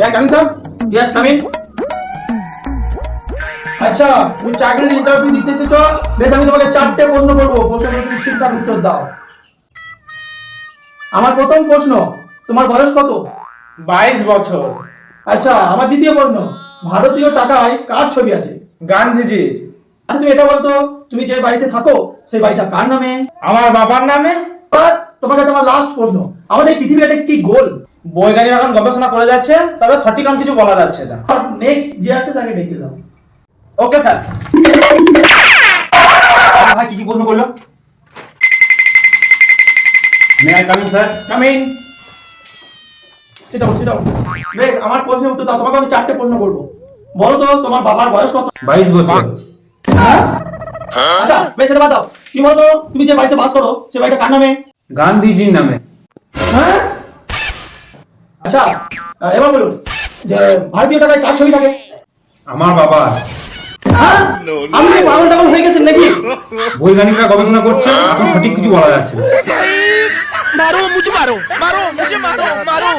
Yeah, coming, sir? Yes, coming. আচ্ছা তুমি চাকরির ইন্টারভিউ দিতে এসেছ। বেশ আমি তোমাকে চারটে প্রশ্ন করব। প্রশ্নের তুমি ঠিকঠাক উত্তর দাও। আমার প্রথম প্রশ্ন তোমার বয়স কত? বাইশ বছর। আচ্ছা আমার দ্বিতীয় প্রশ্ন ভারতীয় টাকায় কার ছবি আছে? গান্ধীজি। আচ্ছা তুমি এটা বলতো তুমি যে বাড়িতে থাকো সেই বাড়িটা কার নামে? আমার বাবার নামে? তোমার কাছে আমার লাস্ট প্রশ্ন আমাদের এই পৃথিবীটা কি গোল? বৈজ্ঞানিক এখন গবেষণা করে যাচ্ছে তবে সঠিক আমি কিছু বলা যাচ্ছে না। নেক্সট যে আছে তাকে ডেকে দাও। ওকে স্যার ভাই কি কি প্রশ্ন করল? May I coming sir coming সেটাও সেটাও বেশ আমার প্রশ্নের উত্তর দাও তোমাকে আমি চারটে প্রশ্ন করব। বলো তো তোমার বাবার বয়স কত? বাইশ বছর। হ্যাঁ? আচ্ছা বেশ এটা বাদ দাও। তুমি বলো তো তুমি যে বাড়িতে বাস করো সে বাড়িটা কার নামে? গান্ধীজির নামে। হ্যাঁ? আচ্ছা এবার বলুন যে ভারতীয় টাকায় কার ছবি থাকে? আমার বাবা। হ্যাঁ? আপনি পাগল টাগল হয়ে গেছেন নাকি? বৈজ্ঞানিকরা গবেষণা করছে এখন সঠিক কিছু বলা যাচ্ছে না। মারো মুঝে মারো মারো মুঝে মারো মারো।